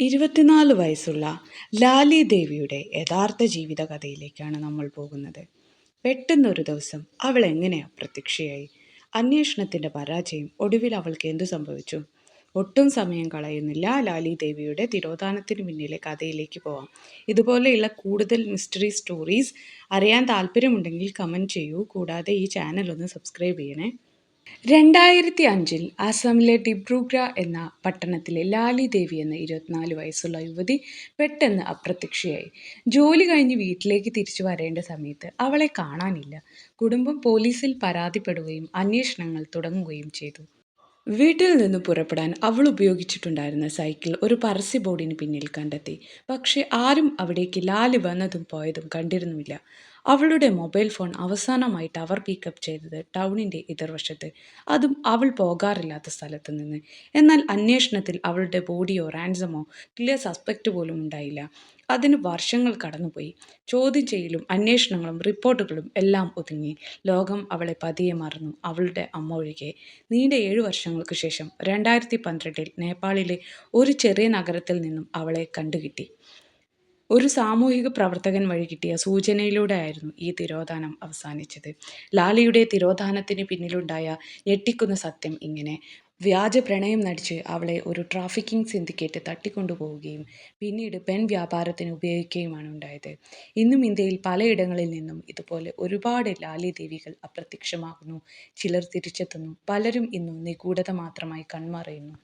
ഇരുപത്തിനാല് വയസ്സുള്ള ലാലി ദേവിയുടെ യഥാർത്ഥ ജീവിതകഥയിലേക്കാണ് നമ്മൾ പോകുന്നത്. പെട്ടെന്നൊരു ദിവസം അവൾ എങ്ങനെ അപ്രത്യക്ഷയായി അന്വേഷണത്തിന്റെ പരാജയം ഒടുവിൽ അവൾക്ക് എന്തു സംഭവിച്ചു? ഒട്ടും സമയം കളയുന്നില്ല ലാലി ദേവിയുടെ തിരോധാനത്തിന് പിന്നിലെ കഥയിലേക്ക് പോവാം. ഇതുപോലെയുള്ള കൂടുതൽ മിസ്റ്ററി സ്റ്റോറീസ് അറിയാൻ താല്പര്യമുണ്ടെങ്കിൽ കമന്റ് ചെയ്യൂ. കൂടാതെ ഈ ചാനൽ ഒന്ന് സബ്സ്ക്രൈബ് ചെയ്യണേ. രണ്ടായിരത്തി അഞ്ചിൽ ആസാമിലെ ഡിബ്രൂഗ്ര എന്ന പട്ടണത്തിലെ ലാലി ദേവി എന്ന ഇരുപത്തിനാല് വയസ്സുള്ള യുവതി പെട്ടെന്ന് അപ്രത്യക്ഷയായി. ജോലി കഴിഞ്ഞ് വീട്ടിലേക്ക് തിരിച്ചു വരേണ്ട സമയത്ത് അവളെ കാണാനില്ല. കുടുംബം പോലീസിൽ പരാതിപ്പെടുകയും അന്വേഷണങ്ങൾ തുടങ്ങുകയും ചെയ്തു. വീട്ടിൽ നിന്ന് പുറപ്പെടാൻ അവൾ ഉപയോഗിച്ചിട്ടുണ്ടായിരുന്ന സൈക്കിൾ ഒരു പരസ്യ ബോർഡിന് പിന്നിൽ കണ്ടെത്തി. പക്ഷേ ആരും അവിടേക്ക് ലാലി വന്നതും പോയതും കണ്ടിരുന്നുമില്ല. അവളുടെ മൊബൈൽ ഫോൺ അവസാനമായി ടവർ പിക്കപ്പ് ചെയ്തത് ടൗണിന്റെ എതിർവശത്ത് അതും അവൾ പോകാറില്ലാത്ത സ്ഥലത്ത് നിന്ന്. എന്നാൽ അന്വേഷണത്തിൽ അവളുടെ ബോഡിയോ റാൻസമോ ക്ലിയർ സസ്പെക്റ്റ് പോലും ഉണ്ടായില്ല. അതിന് വർഷങ്ങൾ കടന്നുപോയി. ചോദ്യം ചെയ്യലും അന്വേഷണങ്ങളും റിപ്പോർട്ടുകളും എല്ലാം ഒതുങ്ങി. ലോകം അവളെ പതിയെ മറന്നു. അവളുടെ അമ്മ ഒഴികെ. നീണ്ട ഏഴു വർഷങ്ങൾക്ക് ശേഷം രണ്ടായിരത്തി പന്ത്രണ്ടിൽ നേപ്പാളിലെ ഒരു ചെറിയ നഗരത്തിൽ നിന്നും അവളെ കണ്ടുകിട്ടി. ഒരു സാമൂഹിക പ്രവർത്തകൻ വഴി കിട്ടിയ സൂചനയിലൂടെ ആയിരുന്നു ഈ തിരോധാനം അവസാനിച്ചത്. ലാലിയുടെ തിരോധാനത്തിന് പിന്നിലുണ്ടായ ഞെട്ടിക്കുന്ന സത്യം ഇങ്ങനെ. വ്യാജ പ്രണയം നടിച്ച് അവളെ ഒരു ട്രാഫിക്കിംഗ് സിൻഡിക്കേറ്റ് തട്ടിക്കൊണ്ടുപോവുകയും പിന്നീട് പെൺ വ്യാപാരത്തിന് ഉപയോഗിക്കുകയുമാണ് ഉണ്ടായത്. ഇന്നും ഇന്ത്യയിൽ പലയിടങ്ങളിൽ നിന്നും ഇതുപോലെ ഒരുപാട് ലാലി ദേവികൾ അപ്രത്യക്ഷമാകുന്നു ചിലർ തിരിച്ചെത്തുന്നു പലരും ഇന്നും നിഗൂഢത മാത്രമായി കൺമറയുന്നു.